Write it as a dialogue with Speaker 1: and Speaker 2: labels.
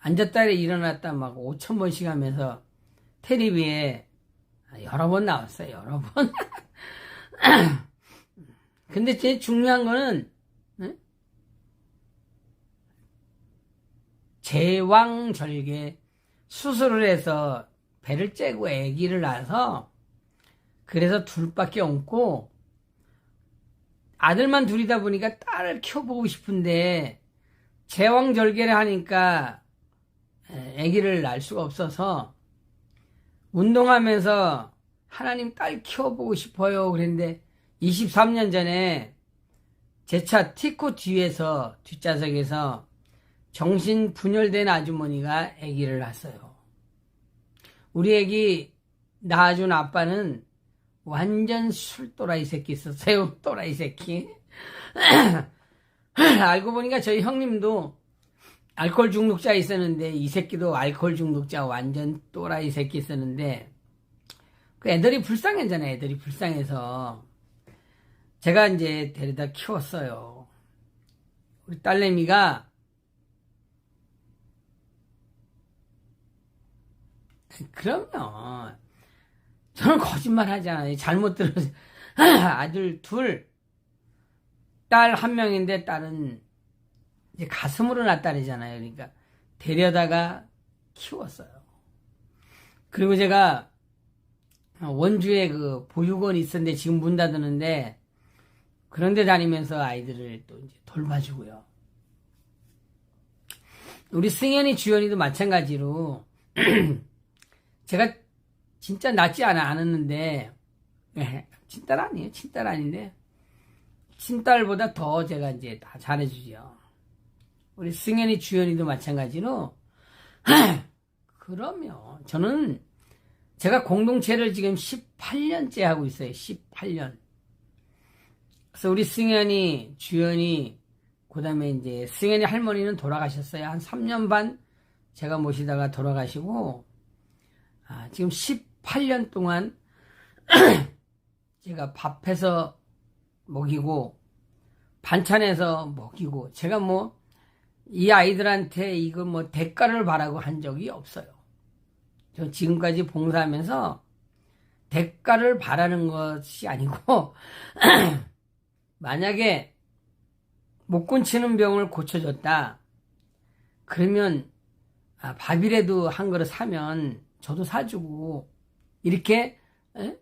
Speaker 1: 앉았다 일어났다 막 5천 번씩 하면서 테레비에 여러 번 나왔어요. 여러 번. 근데 제일 중요한 거는 네? 제왕절개 수술을 해서 배를 째고 아기를 낳아서 그래서 둘밖에 없고 아들만 둘이다 보니까 딸을 키워보고 싶은데 제왕절개를 하니까 아기를 낳을 수가 없어서 운동하면서 하나님 딸 키워보고 싶어요. 그랬는데 23년 전에 제 차 티코 뒤에서 뒷좌석에서 정신 분열된 아주머니가 아기를 낳았어요. 우리 아기 낳아준 아빠는 완전 술 또라이 새끼 있었어요. 또라이 새끼. 알고 보니까 저희 형님도 알코올 중독자 있었는데 이 새끼도 알코올 중독자 완전 또라이 새끼 있었는데 그 애들이 불쌍했잖아요. 애들이 불쌍해서 제가 이제 데려다 키웠어요. 우리 딸내미가 그럼요. 저는 거짓말 하잖아요. 잘못 들어서 아들 둘, 딸 한 명인데 딸은 이제 가슴으로 낳딸이잖아요. 그러니까 데려다가 키웠어요. 그리고 제가 원주에 그 보육원이 있었는데 지금 문 닫았는데 그런데 다니면서 아이들을 또 이제 돌봐주고요. 우리 승현이 주연이도 마찬가지로 제가 진짜 낫지 않아 않았는데 예, 친딸 아니에요 친딸 아닌데 친딸보다 더 제가 이제 다 잘해주죠 우리 승현이 주연이도 마찬가지로. 그러면 저는 제가 공동체를 지금 18년째 하고 있어요. 18년. 그래서 우리 승현이 주연이 그 다음에 이제 승현이 할머니는 돌아가셨어요. 한 3년 반 제가 모시다가 돌아가시고 아, 지금 18년 동안 제가 밥해서 먹이고 반찬해서 먹이고 제가 뭐 이 아이들한테 이거 뭐 대가를 바라고 한 적이 없어요. 저 지금까지 봉사하면서 대가를 바라는 것이 아니고 만약에 못 고치는 병을 고쳐줬다. 그러면 아, 밥이라도 한 그릇 사면 저도 사주고 이렇게 에?